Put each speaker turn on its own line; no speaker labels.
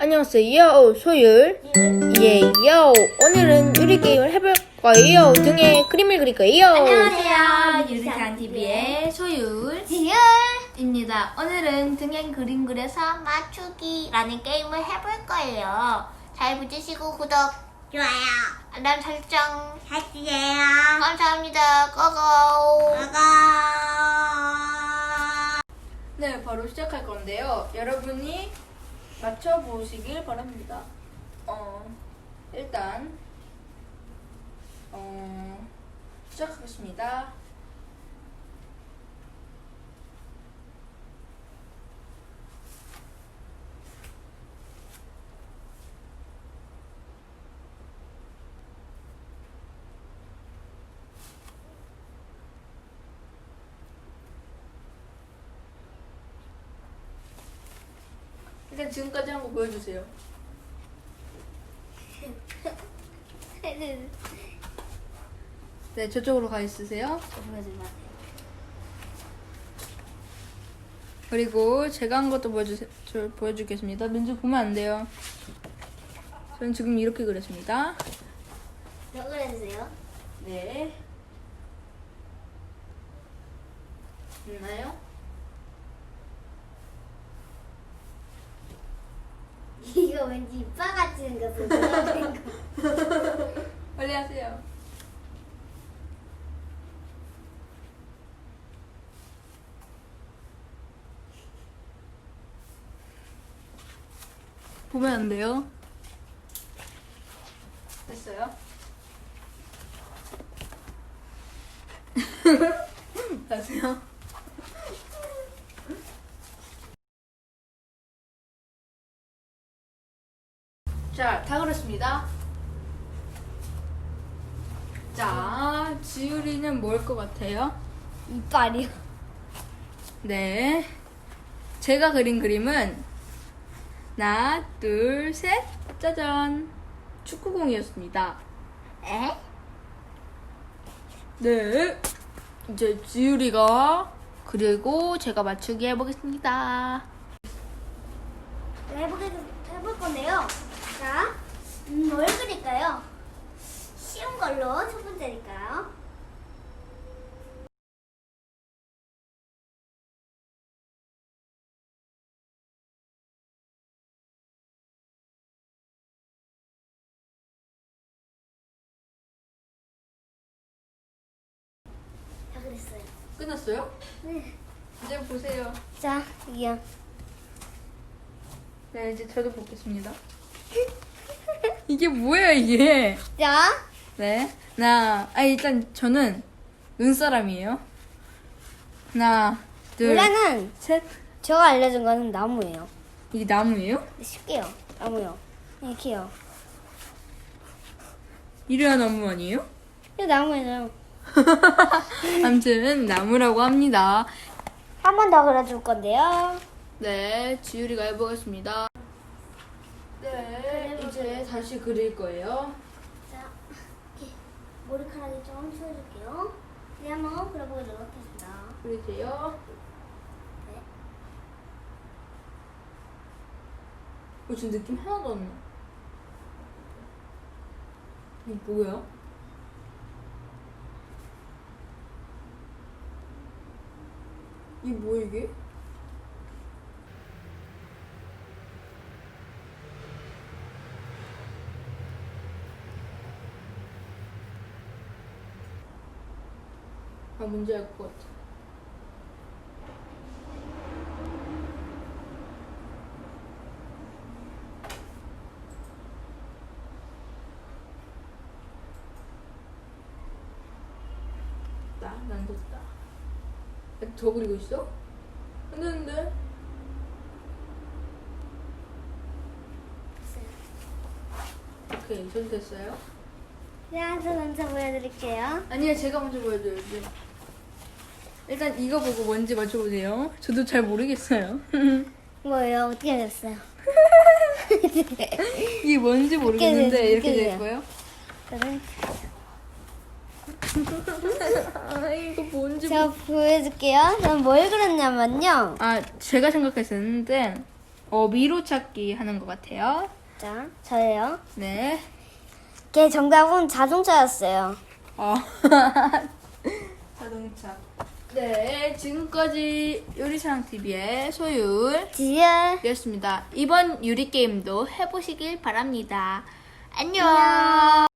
안녕하세요. 소율. 예요. 오늘은 요리 게임을 해볼 거예요. 등에 그림을 그릴 거예요.
안녕하세요. 유리한 TV의 소율입니다.
지율
오늘은 등에 그림 그려서 맞추기라는 게임을 해볼 거예요. 잘 붙이시고 구독,
좋아요
알람 설정
해주세요
감사합니다. 고고.
고고
네, 바로 시작할 건데요. 여러분이 맞춰 보시길 바랍니다. 어, 일단 어, 시작하겠습니다. 일단 지금까지 한 거 보여주세요. 네, 저쪽으로 가 있으세요. 그리고 제가 한 것도 보여주, 저, 보여주겠습니다. 민주 보면 안 돼요. 저는 지금 이렇게 그렸습니다.
더 그려주세요
네. 있나요?
이거 왠지 이빠같이 생겼어
빨리 하세요. 보면 안 돼요. 됐어요? 다시요. 자, 다 그렸습니다. 자, 지율이는 뭘 것 같아요?
이빨이요
네. 제가 그린 그림은 하나, 둘, 셋, 짜잔. 축구공이었습니다.
에?
네. 이제 지율이가 그리고 제가 맞추기 해보겠습니다.
네, 해보게, 해볼 건데요 자, 음, 뭘 그릴까요? 쉬운 걸로 첫 번째니까요 다 그랬어요
끝났어요?
네.
이제 보세요.
자, 이요
네, 이제 저도 보겠습니다. 이게 뭐야, 이게?
자,
네. 하나, 아, 일단 저는 눈사람이에요. 하나, 둘,
원래는
셋.
제가 알려준 거는 나무예요
이게 나무예요?
쉽게요. 나무요. 이렇게요.
이래야 나무 아니에요?
이거 나무예요.
아무튼 나무라고 합니다.
한 번 더 그려줄 건데요.
네, 지율이가 해보겠습니다. 네, 이제 다시 그릴 거예요.
자, 이렇게 머리카락이 좀 치워줄게요. 네, 한번 그려보도록 하겠습니다.
그리세요.
네.
어, 지금 느낌 하나도 안 나. 이게 뭐야? 이게 뭐야, 이게? 아, 뭔지 알 것 같아. 나, 난 됐다. 더 그리고 있어? 안 되는데? 오케이, 전 됐어요.
네, 저 먼저 보여드릴게요.
아니요, 제가 먼저 보여줘야지. 일단 이거 보고 뭔지 맞춰보세요. 저도 잘 모르겠어요.
뭐예요? 어떻게 됐어요?
이게 뭔지 모르겠는데 이렇게 될? 거예요?
저는 제가 보여줄게요. 저는 뭘 그렸냐면요.
아 제가 생각했었는데 어, 미로 찾기 하는 것 같아요.
자, 저예요.
네.
걔 정답은 자동차였어요.
어. 자동차. 네, 지금까지 요리사랑 TV의 소율.
지연.
이었습니다. 이번 유리 게임도 해보시길 바랍니다. 안녕.